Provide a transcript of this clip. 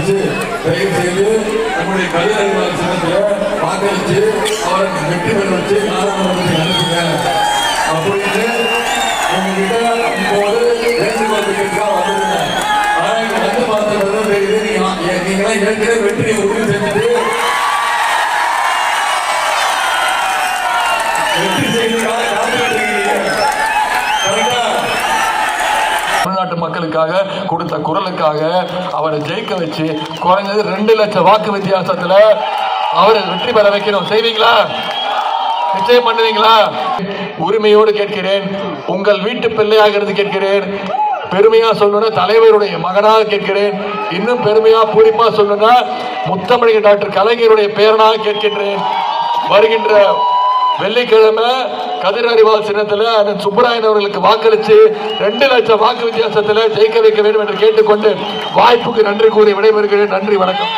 சகோதரர்களை தயவு செய்து நம்முடைய கல்யாண சின்னத்தில் சங்கத்தில் வாக்களிச்சு அவரை வெற்றி பெற வச்சு நாடாளுமன்றத்தில் அனுப்புங்க. அப்படின்னு உங்ககிட்ட இப்போது வேண்டுகோள் விடுக்கிறதுக்காக வந்திருந்தேன் ஆனால் இங்கே வந்து பார்த்தது தெரியுது நீங்க நீங்களாம் ஏற்கனவே வெற்றியை உறுதி செஞ்சுட்டு மக்களுக்காக கொடுத்த குரலுக்காக அவரை ஜெயிக்க வச்சு குறைஞ்சது ரெண்டு லட்சம் வாக்கு வித்தியாசத்துல அவரை வெற்றி பெற வைக்கணும். செய்வீங்களா? நிச்சயம் பண்ணுவீங்களா? உரிமையோடு கேட்கிறேன். உங்கள் வீட்டு பிள்ளையாகிறது கேட்கிறேன். பெருமையா சொல்லணும்னா தலைவருடைய மகனாக கேட்கிறேன். இன்னும் பெருமையா பூரிப்பா சொல்லணும்னா முத்தமிழக டாக்டர் கலைஞருடைய பேரனாக கேட்கின்றேன். வருகின்ற வெள்ளிக்கிழமை கதிர் அறிவால் சின்னத்தில் அண்ணன் சுப்பராயன் அவர்களுக்கு வாக்களித்து ரெண்டு லட்சம் வாக்கு வித்தியாசத்தில் ஜெயிக்க வைக்க வேண்டும் என்று கேட்டுக்கொண்டு வாய்ப்புக்கு நன்றி கூறி விடைபெறுகிறேன். நன்றி வணக்கம்.